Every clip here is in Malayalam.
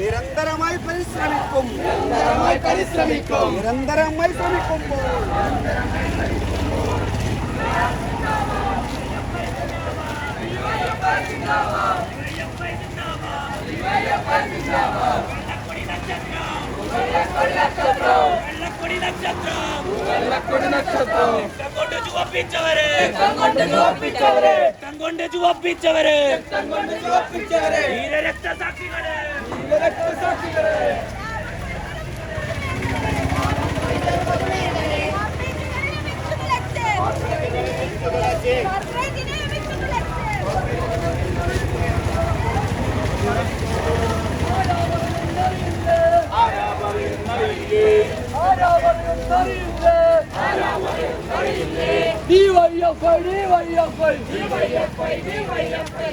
നിരന്തരമായി പരിശ്രമിക്കും. നിരന്തരമായി പരിശ്രമിക്കും. നിരന്തരമായി ശ്രമിക്കുമ്പോൾ. വെള്ളക്കൊടി നക്ഷത്രം. വെള്ളക്കൊടി നക്ഷത്രം. കൊണ്ട് ചുവപ്പിച്ചവരെ. കൊണ്ട് ചുവപ്പിച്ചവരെ. കൊണ്ട് ചുവപ്പിച്ചവരെ. കൊണ്ട് ചുവപ്പിച്ചവരെ. വീരരക്തസാക്ഷികളെ വീരരക്തസാക്ഷികളെ தருகின்றே டிஒய்எஃப்ஐ டிஒய்எஃப்ஐ டிஒய்எஃப்ஐ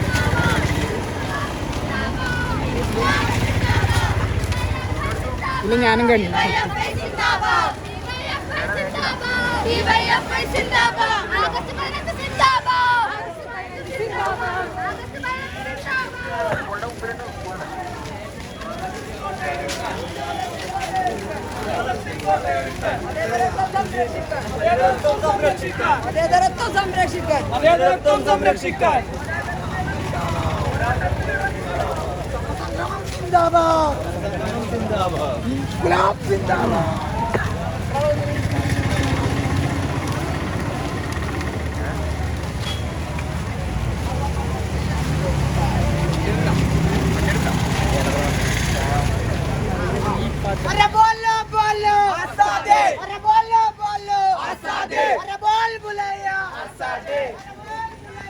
ഇല്ല ഞാനും കണ്ടു. സംരക്ഷിക്കാൻ. जिंदाबाद गुलाब जिंदाबाद अरे बोलो बोलो अरे बोलो बोलो अरे बोल बुलाया